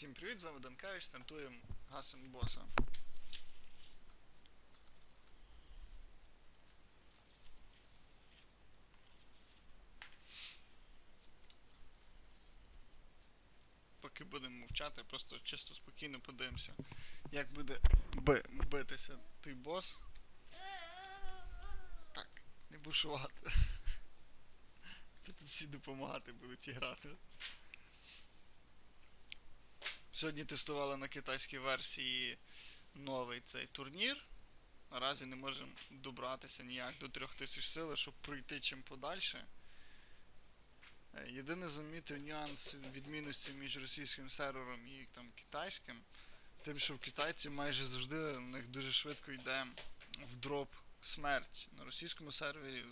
Всім привіт, з вами Данкевич, стартуємо гасом боса. Поки будемо мовчати, просто чисто спокійно подивимося, як буде би, битися той бос. Так, не бушувати. Тут всі допомагати будуть і грати. Сьогодні тестували на китайській версії новий цей турнір. Наразі не можемо добратися ніяк до 3000 сили, щоб пройти чим подальше. Е, Єдине замітив нюанс відмінності між російським сервером і там, китайським. Тим, що в китайці майже завжди в них дуже швидко йде в дроп смерть. На російському сервері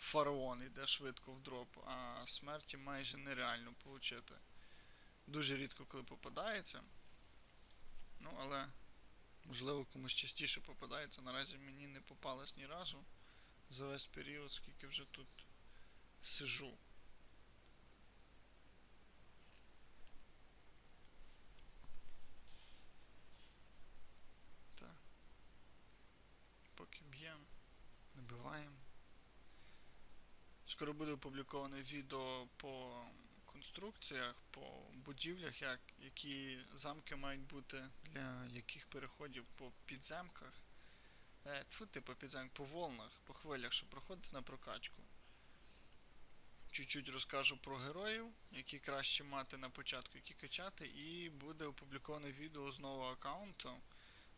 фараон йде швидко в дроп, а смерті майже нереально отримати. Дуже рідко коли попадається. Ну, але можливо комусь частіше попадається. Наразі мені не попалось ні разу за весь період, скільки вже тут сижу. Так. Поки б'ємо, набиваємо. Скоро буде опубліковане відео по конструкціях, по будівлях, як, які замки мають бути для яких переходів по підземках. Е, тьфу, ти по підземках, по волнах, по хвилях, щоб проходити на прокачку. Чуть-чуть розкажу про героїв, які краще мати на початку, які качати, і буде опубліковане відео з нового аккаунту,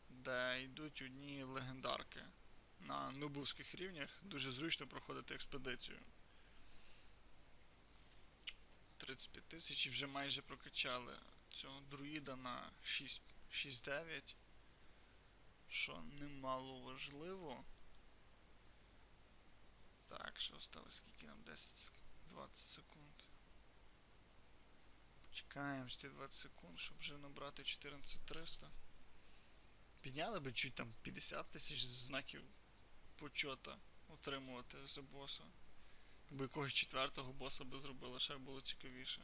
де йдуть одні легендарки. На нубовських рівнях дуже зручно проходити експедицію. 35 тисяч і вже майже прокачали цього друїда на 6 6-9. Що немало важливо. Так, що осталось скільки нам 10 20 секунд. Почекаємо ще 20 секунд, щоб вже набрати 14300. Підняли би чуть там 50 тисяч знаків почота отримувати за боса. Якби якогось четвертого боса би зробили, ще було цікавіше.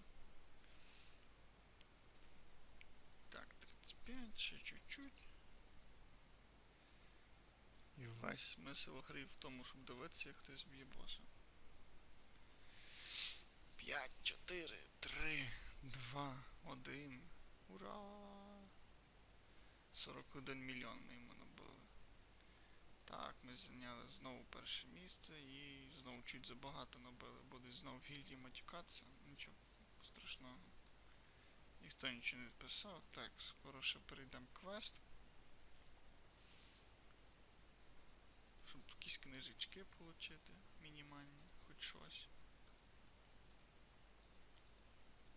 Так, 35, ще чуть-чуть. І весь смисл гри в тому, щоб дивитися, як хтось б'є боса. 5, 4, 3, 2, 1. Ура! 41 мільйон ми йому. Так, ми зайняли знову перше місце і знову чуть забагато набили. Буде знову гільдії матюкатися. Нічого страшного. Ніхто нічого не писав. Так, скоро ще перейдемо квест. Щоб якісь книжечки отримати, мінімальні, хоч щось.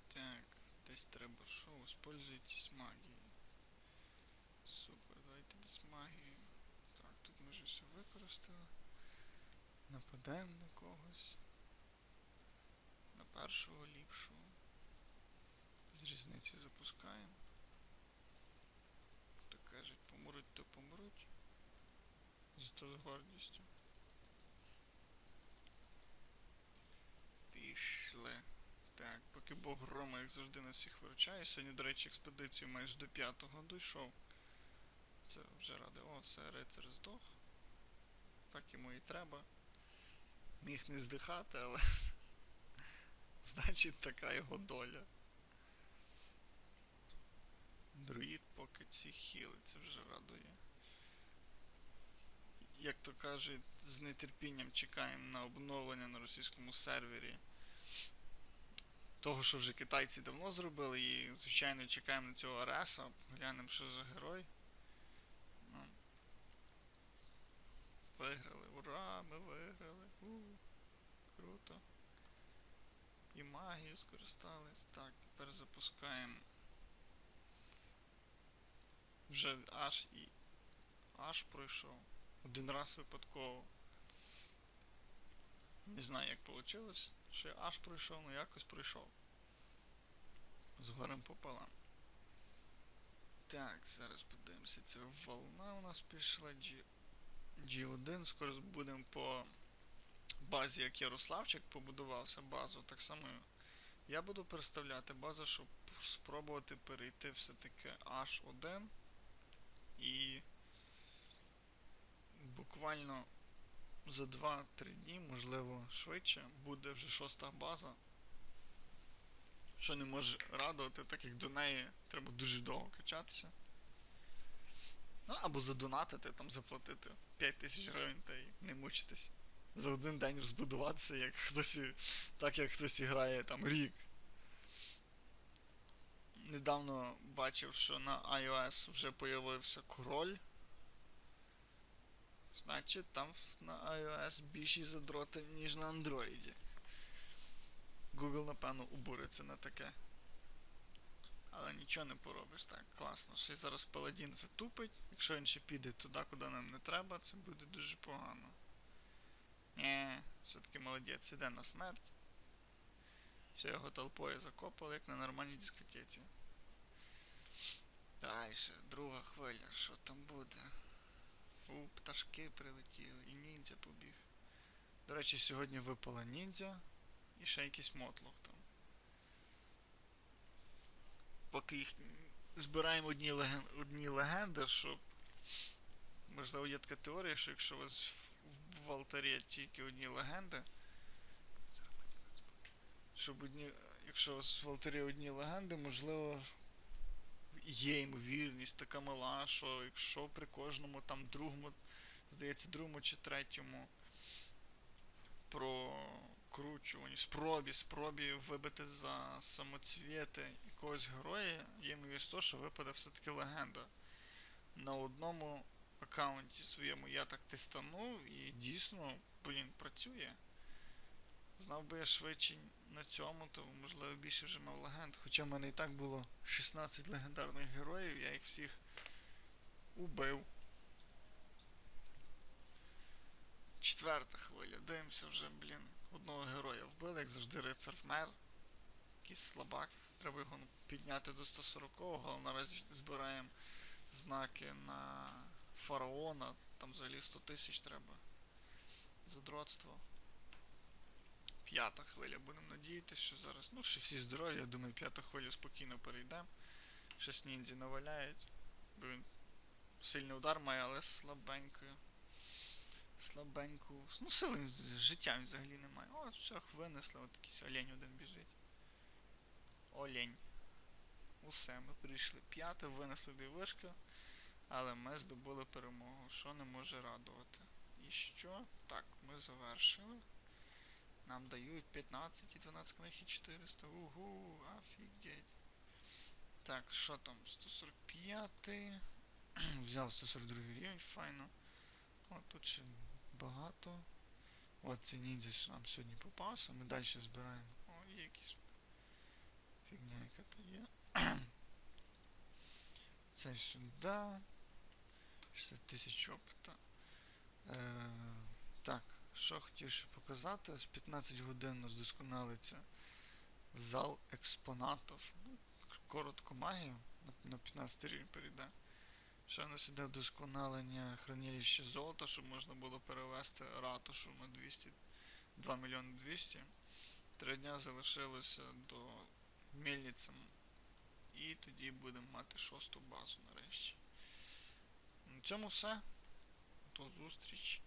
Так, десь треба що? Используйтесь магією. Супер, давайте десь магію. Так, все використали. Нападемо на когось. На першого ліпшого. З різниці запускаємо. То кажуть, помруть, то помруть. Зато з гордістю. Пішли. Так, поки Бог грома, як завжди, на всіх виручає. Сьогодні, до речі, експедицію майже до п'ятого дійшов. Це вже ради. О, це рицар здох. Так йому і треба. Міг не здихати, але. Значить, така його доля. Друїд поки ці хіли, це вже радує. Як то кажуть, з нетерпінням чекаємо на обновлення на російському сервері. Того, що вже китайці давно зробили, і, звичайно, чекаємо на цього Ареса, глянемо, що за герой. Ну. Виграли. Ура! Ми виграли. У, круто. І магію скористались. Так, тепер запускаємо. Вже аж і. Аж пройшов. Один раз випадково. Не знаю, як вийшло, що я аж пройшов, але якось пройшов. З горем пополам. Так, зараз подивимося. Це волна у нас пішла. G... G1. Скоро будемо по базі, як Ярославчик побудувався базу. Так само я буду представляти базу, щоб спробувати перейти все-таки H1 і буквально за 2-3 дні, можливо швидше, буде вже шоста база. Що не може радувати, так як до неї треба дуже довго качатися. Ну, або задонатити, там заплатити 5 тисяч гривень та й не мучитись. За один день розбудуватися, як хтось, так як хтось грає там рік. Недавно бачив, що на iOS вже появився король. Значить, там на iOS більші задроти, ніж на Android. Google, напевно, обуриться на таке. Але нічого не поробиш, так, класно. Ще зараз паладін затупить. Якщо він ще піде туди, куди нам не треба, це буде дуже погано. Нє, все-таки молодець, іде на смерть. Все його толпою закопали, як на нормальній дискотеці. Дальше, друга хвиля, що там буде? У, пташки прилетіли, і ніндзя побіг. До речі, сьогодні випала ніндзя і ще якийсь мотлох там. Поки їх збираємо одні, леген... одні легенди, щоб. Можливо, є така теорія, що якщо у вас в, алтарі тільки одні легенди. Щоб одні. Якщо у вас в алтарі одні легенди, можливо. Є ймовірність така мала, що якщо при кожному там другому, здається, другому чи третьому прокручуванні, спробі, спробі вибити за самоцвіти якогось героя, є ймовірність того, що випаде все-таки легенда. На одному аккаунті своєму я так тестанув і дійсно, блін, працює. Знав би я швидше на цьому, то можливо більше вже мав легенд. Хоча в мене і так було 16 легендарних героїв, я їх всіх убив. Четверта хвиля. Дивимося вже, блін, одного героя вбили, як завжди рицар вмер. Якийсь слабак. Треба його підняти до 140-го, але наразі збираємо знаки на фараона. Там взагалі 100 тисяч треба. Задротство. П'ята хвиля. Будемо надіятися, що зараз. Ну, ще всі здорові, я думаю, п'ята хвиля спокійно перейдемо. Щось ніндзі наваляють. Бо він сильний удар має, але слабенькою. Слабеньку. Ну, сили життя взагалі немає. О, все, винесли, от якийсь олень один біжить. Олень. Усе, ми прийшли. П'яте, винесли дві вишки, але ми здобули перемогу, що не може радувати. І що? Так, ми завершили. Нам дають 15 і 12 книг і 400. Угу, офігеть. Так, що там? 145. Взяв 142 рівень, файно. О, тут ще багато. От цей ніндзя що нам сьогодні попався. Ми далі збираємо. О, є якісь фігня, яка то є. Це сюди. 60 тисяч опита. Е, так, що хотів ще показати, з 15 годин у нас досконалиться зал експонатів. Ну, коротко магію на, на 15 рівень перейде. Ще в нас іде вдосконалення хранилища золота, щоб можна було перевести ратушу на 200, 2 мільйони 200. Три дня залишилося до мельниці. І тоді будемо мати шосту базу нарешті. На цьому все. До зустрічі.